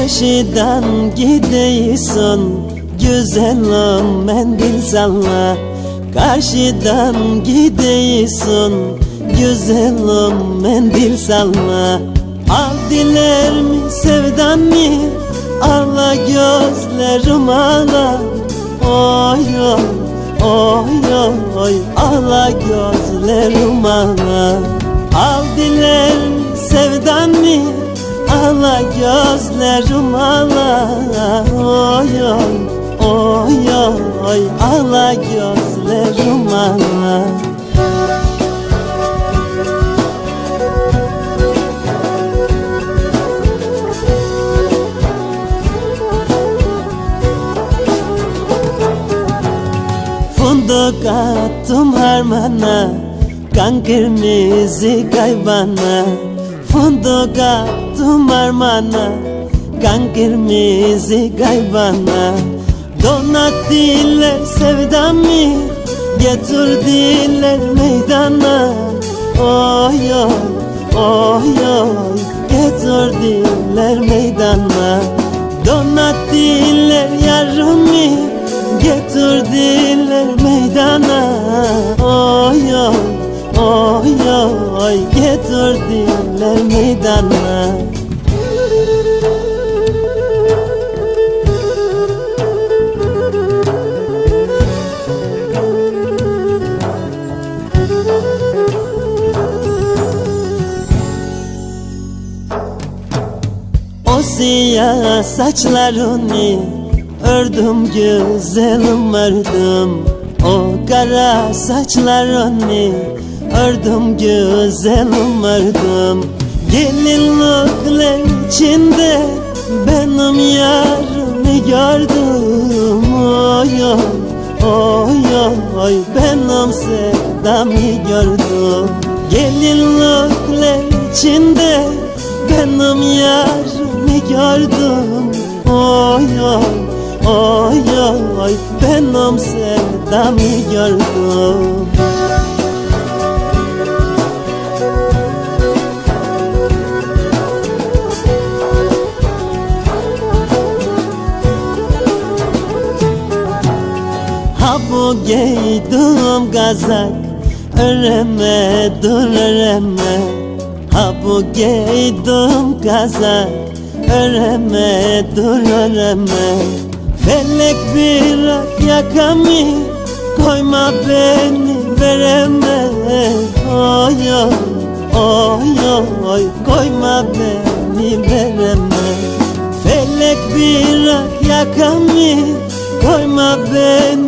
Karşıdan gidiyorsun Güzelim mendil salla. Karşıdan gidiyorsun Güzelim mendil salla. Al diler mi sevdan mı? Ağla gözlerim ağla Oy oy oy oy Ağla gözlerim ağla Al diler mi sevdan mı Ağla gözlerim ağla Oy oy oy oy. Ağla gözlerim ağla Fındık attım harmana Kan kırmızı kaybana Fındık attım harmana Kan kırmızı kaybana Donattılar sevdamı Getirdiler meydana. Oy oy oy oy Getirdiler meydana. Donattılar yarımı Getirdiler meydana Getirdiler meydana. O siyah saçlarını ördüm güzelim ördüm. O kara saçlarını ördüm güzelim ördüm Gelinlikler içinde benim yarımı gördüm. Oy oy oy oy benim sevdamı gördüm. Gelinlikler içinde benim yarımı gördüm. Oy oy oy oy benim sevdamı gördüm bu giydim gazak Öreme dur öreme. Ha bu giydim gazak Öreme dur öreme. Felek bir yakamı Koyma beni vereme. Oy oy oy oy Koyma beni vereme. Felek bir yakamı Koyma beni